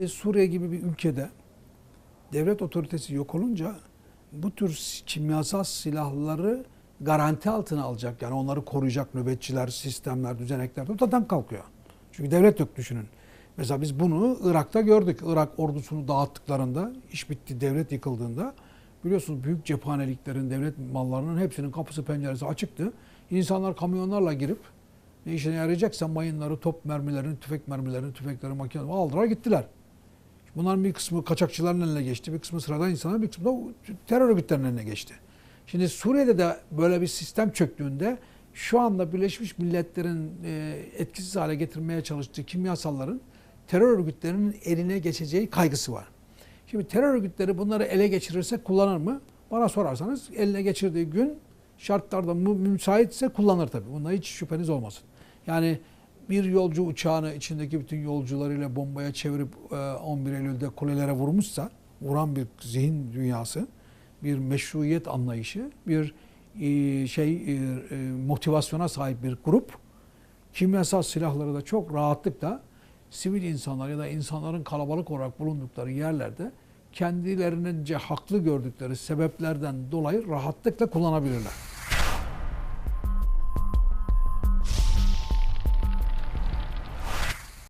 E, Suriye gibi bir ülkede devlet otoritesi yok olunca bu tür kimyasal silahları garanti altına alacak. Yani onları koruyacak nöbetçiler, sistemler, düzenekler ortadan kalkıyor. Çünkü devlet yok düşünün. Mesela biz bunu Irak'ta gördük. Irak ordusunu dağıttıklarında, iş bitti, devlet yıkıldığında biliyorsunuz büyük cephaneliklerin, devlet mallarının hepsinin kapısı penceresi açıktı. İnsanlar kamyonlarla girip ne işine yarayacaksa mayınları, top mermilerini, tüfek mermilerini, tüfekleri, makineleri aldılar gittiler. Bunların bir kısmı kaçakçıların eline geçti, bir kısmı sıradan insanlar, bir kısmı da terör örgütlerinin eline geçti. Şimdi Suriye'de de böyle bir sistem çöktüğünde şu anda Birleşmiş Milletler'in e, etkisiz hale getirmeye çalıştığı kimyasalların terör örgütlerinin eline geçeceği kaygısı var. Şimdi terör örgütleri bunları ele geçirirse kullanır mı? Bana sorarsanız eline geçirdiği gün şartlarda mü- müsaitse kullanır tabii. Bunda hiç şüpheniz olmasın. Yani bir yolcu uçağını içindeki bütün yolcularıyla bombaya çevirip e, 11 Eylül'de kulelere vurmuşsa, vuran bir zihin dünyası, bir meşruiyet anlayışı, bir e, şey e, e, motivasyona sahip bir grup kimyasal silahları da çok rahatlıkla sivil insanlar ya da insanların kalabalık olarak bulundukları yerlerde kendilerince haklı gördükleri sebeplerden dolayı rahatlıkla kullanabilirler.